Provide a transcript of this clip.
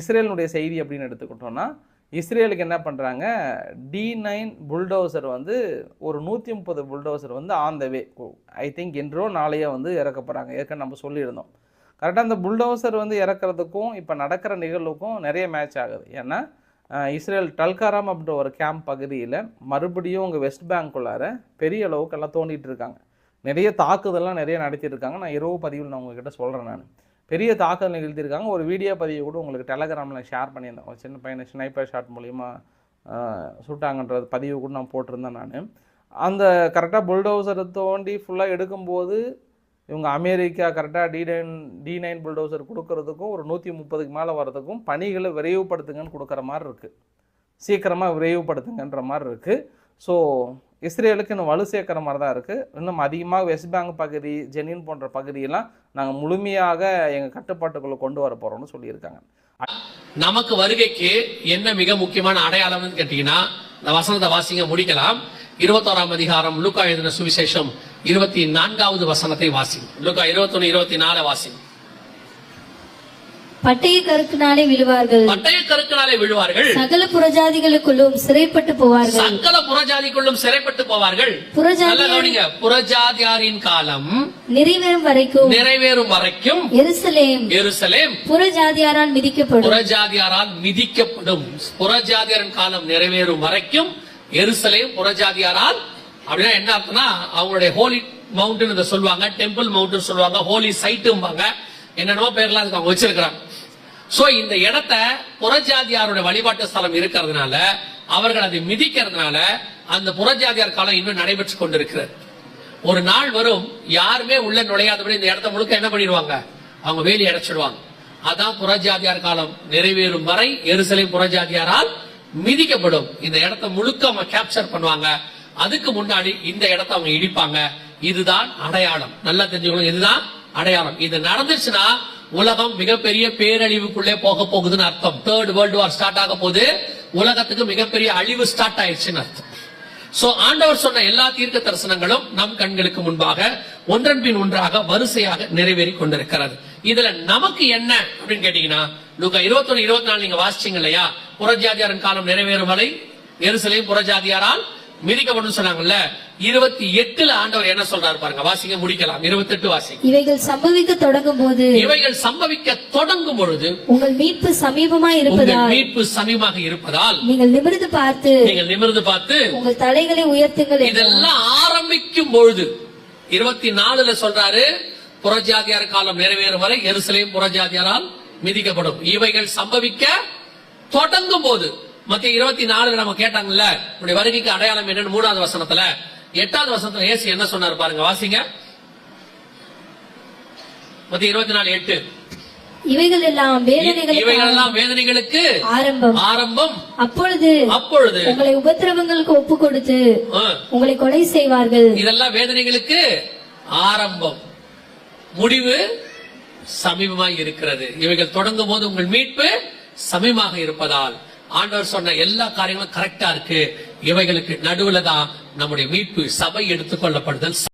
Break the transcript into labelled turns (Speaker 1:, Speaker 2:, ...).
Speaker 1: இஸ்ரேலினுடைய செய்தி அப்படின்னு எடுத்துக்கிட்டோம்னா இஸ்ரேலுக்கு என்ன பண்ணுறாங்க டி நைன் புல்டோசர் வந்து ஒரு நூற்றி முப்பது புல்டோசர் வந்து on the way I think என்றோ நாளையோ வந்து இறக்க போகிறாங்க ஏற்கனவே நம்ம சொல்லியிருந்தோம். கரெக்டாக அந்த புல்டோசர் வந்து இறக்குறதுக்கும் இப்போ நடக்கிற நிகழ்வுக்கும் நிறைய மேட்ச் ஆகுது. ஏன்னா இஸ்ரேல் டல்காராம் அப்படின்ற ஒரு கேம்ப் பகுதியில் மறுபடியும் உங்கள் வெஸ்ட் பேங்க்குள்ளார பெரிய அளவுக்கு எல்லாம் தோண்டிகிட்டு இருக்காங்க. நிறைய தாக்குதல்லாம் நிறைய நடத்திட்டு இருக்காங்க. நான் இரவு பதிவில் நான் உங்ககிட்ட சொல்கிறேன் நான். பெரிய தாக்குதல் நிகழ்த்தியிருக்காங்க. ஒரு வீடியோ பதிவு கூட உங்களுக்கு டெலகிராமில் ஷேர் பண்ணியிருந்தேன். ஒரு சின்ன பையனை ஸ்னைப்பர் ஷாட் மூலிமா சுட்டாங்கன்றது பதிவு கூட நான் போட்டிருந்தேன் நான். அந்த கரெக்டாக புல்டோசரை தோண்டி ஃபுல்லாக எடுக்கும்போது இவங்க அமெரிக்கா கரெக்டாக D nine D nine bulldozer கொடுக்கறதுக்கும் ஒரு நூற்றி முப்பதுக்கு மேலே வர்றதுக்கும் பணிகளை விரைவுபடுத்துங்கன்னு கொடுக்குற மாதிரி இருக்குது சீக்கிரமாக விரைவுபடுத்துங்கன்ற மாதிரி இருக்குது ஸோ இஸ்ரேலுக்கு இன்னும் வலு சேர்க்குற மாதிரி தான் இருக்குது இன்னும் அதிகமாக வெஸ்ட் பேங்க் பகுதி ஜெனின் போன்ற பகுதியெல்லாம் நாங்கள் முழுமையாக எங்கள் கட்டுப்பாட்டுக்குள்ளே கொண்டு வர போகிறோம்னு சொல்லியிருக்காங்க.
Speaker 2: நமக்கு வருகைக்கு என்ன மிக முக்கியமான அடையாளம்னு கேட்டீங்கன்னா இந்த வசனத்தை வாசிங்க முடிக்கலாம். இருபத்தோராம் அதிகாரம் லூக்கா எழுதின சுவிசேஷம் இருபத்தி நான்காவது வசனத்தை வாசிங்க. லூக்கா இருபத்தொன்னு இருபத்தி நாலு வாசிங்க.
Speaker 3: பட்டய கருக்கினாலே விழுவார்கள்.
Speaker 2: பட்டய கருக்கினாலே விழுவார்கள்.
Speaker 3: சகல புறஜாதிகளுக்குள்ளும் சிறைப்பட்டு போவார்கள்.
Speaker 2: சகல புறஜாதிக்குள்ளும் சிறைப்பட்டு போவார்கள்.
Speaker 3: புறஜாதி
Speaker 2: புறஜாதியாரின் காலம்
Speaker 3: நிறைவேறும் வரைக்கும்
Speaker 2: நிறைவேறும் வரைக்கும்
Speaker 3: எருசலேம்
Speaker 2: எருசலேம்
Speaker 3: புறஜாதியாரால் மிதிக்கப்படும்.
Speaker 2: புறஜாதியாரால் மிதிக்கப்படும். புறஜாதியாரின் காலம் நிறைவேறும் வரைக்கும் எருசலேம் புறஜாதியாரால் அப்படின்னா என்ன அர்த்தம்னா அவங்களுடைய ஹோலி மவுண்டன் இதை சொல்லுவாங்க. டெம்பிள் மவுண்டன் சொல்லுவாங்க. ஹோலி சைட்டும்பாங்க. என்னென்னமோ பேர்லாம் அவங்க வச்சிருக்கிறாங்க. சோ இந்த இடத்த புறஜாதியாருடைய வழிபாட்டு ஸ்தலம் இருக்கிறதுனால அவர்கள் அதை மிதிக்கிறதுனால அந்த புறஜாதியார் காலம் இன்னும் நடைபெற்று கொண்டிருக்கிறது. ஒரு நாள் வரும் யாருமே உள்ள நுழையாதபடி இந்த இடத்த முழுக்க என்ன பண்ணிடுவாங்க? அவங்க வேலி அடைச்சிடுவாங்க. அதான் புறஜாதியார் காலம். நிறைவேறும் வரை எருசலேம் புறஜாதியாரால் மிதிக்கப்படும். இந்த இடத்த முழுக்க அவங்க கேப்சர் பண்ணுவாங்க. அதுக்கு முன்னாடி இந்த இடத்த அவங்க இடிப்பாங்க. இதுதான் அடையாளம். நல்லா தெரிஞ்சுக்கணும். இதுதான் அடையாளம். இது நடந்துச்சுன்னா உலகம் மிகப்பெரிய பேரழிவுக்குள்ளே போக போகுதுன்னு அர்த்தம். தேர்ட் வேர்ல்டு வார் ஸ்டார்ட் ஆக போது உலகத்துக்கு மிகப்பெரிய அழிவு ஸ்டார்ட் ஆயிடுச்சுன்னு அர்த்தம். சோ ஆண்டவர் சொன்ன எல்லா தீர்க்க தரிசனங்களும் நம் கண்களுக்கு முன்பாக ஒன்றன் பின் ஒன்றாக வரிசையாக நிறைவேறி கொண்டிருக்கிறது. இதுல நமக்கு என்ன அப்படின்னு கேட்டீங்கன்னா இருபத்தி இருபத்தொன்னு இருபத்தி நாலு நீங்க வாசிச்சீங்க இல்லையா? புறஜாதியாரின் காலம் நிறைவேறும் வரை எருசலேம் புறஜாதியாரால் மிதிக்கப்படும் சொன்னாங்கல்ல இருபத்தி எட்டுல ஆண்டவர் என்ன சொல்றாரு பாருங்க வாசிங்க முடிக்கலாம். இருபத்தி எட்டு வாசிங்க.
Speaker 3: இவைகள் சம்பவிக்க தொடங்கும் போது
Speaker 2: இவைகள் சம்பவிக்க தொடங்கும் பொழுது
Speaker 3: உங்கள் மீட்பு
Speaker 2: உங்கள்
Speaker 3: இருப்பதால்
Speaker 2: மீட்பு சமீபமாக இருப்பதால்
Speaker 3: நீங்கள் நிமிர்ந்து பார்த்து
Speaker 2: நீங்கள் நிமிர்ந்து பார்த்து
Speaker 3: உங்கள் தலைகளை உயர்த்துங்கள்.
Speaker 2: இதெல்லாம் ஆரம்பிக்கும் பொழுது இருபத்தி நாலுல சொல்றாரு புறஜாதியார் காலம் நிறைவேறும் வரை எருசலேம் புறஜாதியாரால் மிதிக்கப்படும். இவைகள் சம்பவிக்க தொடங்கும் போது மத்திய இருபத்தி நாலுல நம்ம கேட்டாங்கல்ல உடைய வருகைக்கு அடையாளம் என்னன்னு மூணாவது வசனத்துல. எட்டாவது வசனத்துல ஏசு என்ன சொன்னாரு பாருங்க வாசிங்க. மத்திய இருபத்தி நாலு எட்டு.
Speaker 3: இவைகள் எல்லாம் வேதனைகளுக்கு ஆரம்பம்.
Speaker 2: ஆரம்பம்.
Speaker 3: அப்பொழுது
Speaker 2: அப்பொழுது.
Speaker 3: உங்களை உபத்திரவங்களுக்கு ஒப்பு கொடுத்து உங்களை கொலை செய்வார்கள்.
Speaker 2: இதெல்லாம் வேதனைகளுக்கு ஆரம்பம். முடிவு சமீபமாய் இருக்கிறது. இவைகள் தொடங்கும் போது உங்கள் மீட்பு சமீபமாக இருப்பதால். ஆண்டவர் சொன்ன எல்லா காரியங்களும் கரெக்டா இருக்கு. இவைகளுக்கு நடுவுல தான் நம்முடைய மீட்பு சபை எடுத்துக்கொள்ளப்படுதல்